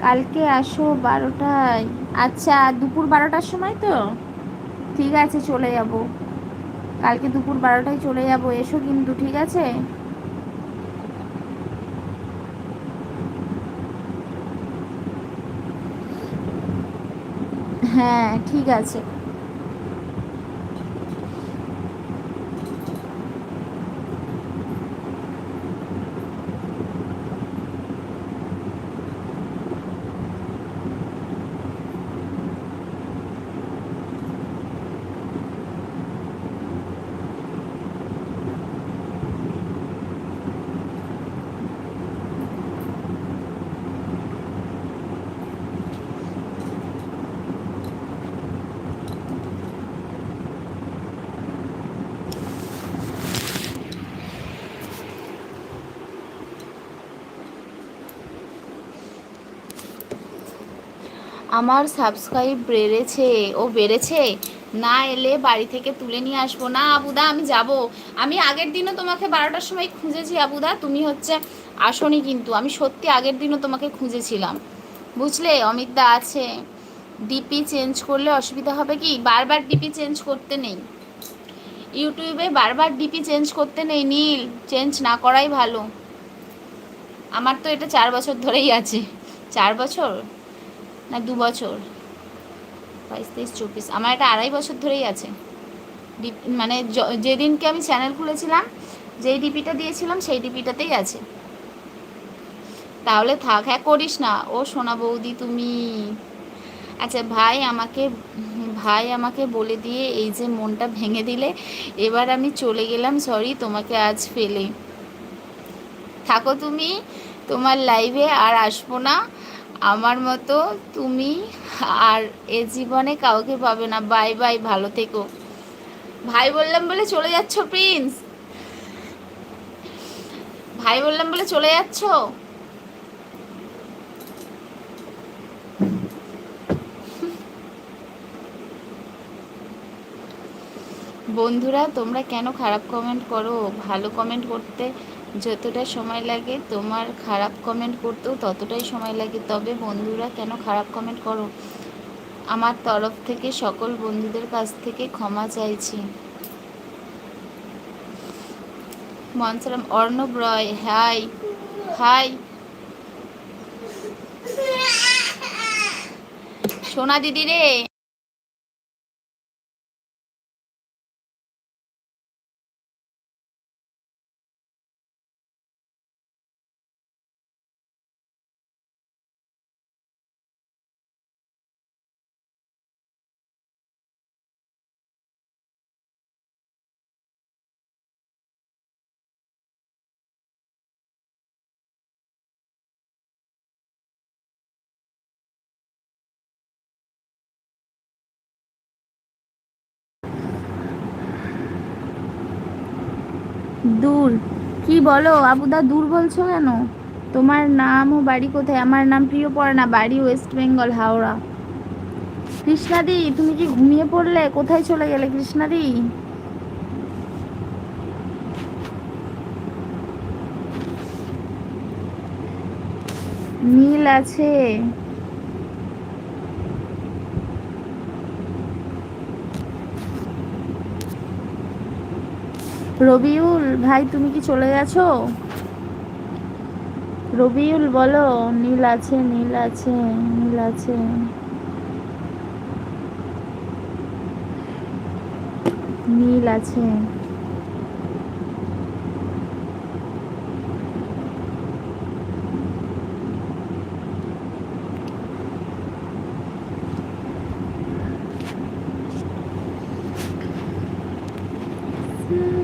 কালকে আসো বারোটায়। আচ্ছা দুপুর বারোটার সময় তো? ঠিক আছে, চলে যাব। কালকে দুপুর বারোটায় চলে যাব। এসো কিন্তু, ঠিক আছে? হ্যাঁ ঠিক আছে। আমার সাবস্ক্রাইব বেড়েছে ও বেড়েছে? না এলে বাড়ি থেকে তুলে নিয়ে আসব। না, আবুদা, আমি যাব। আমি আগের দিনও তোমাকে বারোটার সময় খুঁজেছি, আবুদা। তুমি হচ্ছে আসনি কিন্তু। আমি সত্যি আগের দিনও তোমাকে খুঁজেছিলাম। বুঝলে? অমিতদা আছে। ডিপি চেঞ্জ করলে অসুবিধা হবে কি? বারবার ডিপি চেঞ্জ করতে নেই। ইউটিউবে বারবার ডিপি চেঞ্জ করতে নেই। নীল, চেঞ্জ না করাই ভালো। আমার তো এটা চার বছর ধরেই আছে। চার বছর? না, দু বছর। বাইশ তেইশ চব্বিশ। আমার এটা আড়াই বছর ধরেই আছে। মানে যেদিনকে আমি চ্যানেল খুলেছিলাম, যেই ডিপিটা দিয়েছিলাম, সেই ডিপিটাতেই আছে। তাহলে থাক হ্যাঁ করিস না। ও সোনা বৌদি, তুমি। আচ্ছা ভাই আমাকে ভাই আমাকে বলে দিয়ে এই যে মনটা ভেঙে দিলে, এবার আমি চলে গেলাম সরি তোমাকে আজ ফেলে। থাকো তুমি, তোমার লাইভে আর আসব না। আমার মতো তুমি আর এ জীবনে কাউকে পাবে না। বাই বাই, ভালো থেকো। ভাই বললাম বলে চলে যাচ্ছ, প্রিন্স? ভাই বললাম বলে চলে যাচ্ছ? বন্ধুরা, তোমরা কেন খারাপ কমেন্ট করো? ভালো কমেন্ট করতে যতটা সময় লাগে তোমার খারাপ কমেন্ট করতেও ততটাই সময় লাগে। তবে বন্ধুরা, কেন খারাপ কমেন্ট করো? আমার তরফ থেকে সকল বন্ধুদের কাছ থেকে ক্ষমা চাইছি। মনসারাম অর্ণব রয়, হাই হাই। সোনা দিদি রে! দূর। কি বলো? আবুদা দূর বলছো কেন? তোমার নাম ও বাড়ি কোথায়? আমার নাম প্রিয় না বাড়ি ওয়েস্ট বেঙ্গল, হাওড়া। কৃষ্ণাদি, তুমি কি ঘুমিয়ে পড়লে? কোথায় চলে গেলে কৃষ্ণাদি? নীল আছে। রবিউল, ভাই, তুমি কি চলে গেছো রবিউল, বলো, নীল আছে নীল আছে নীল আছে নীল আছে Mm-hmm.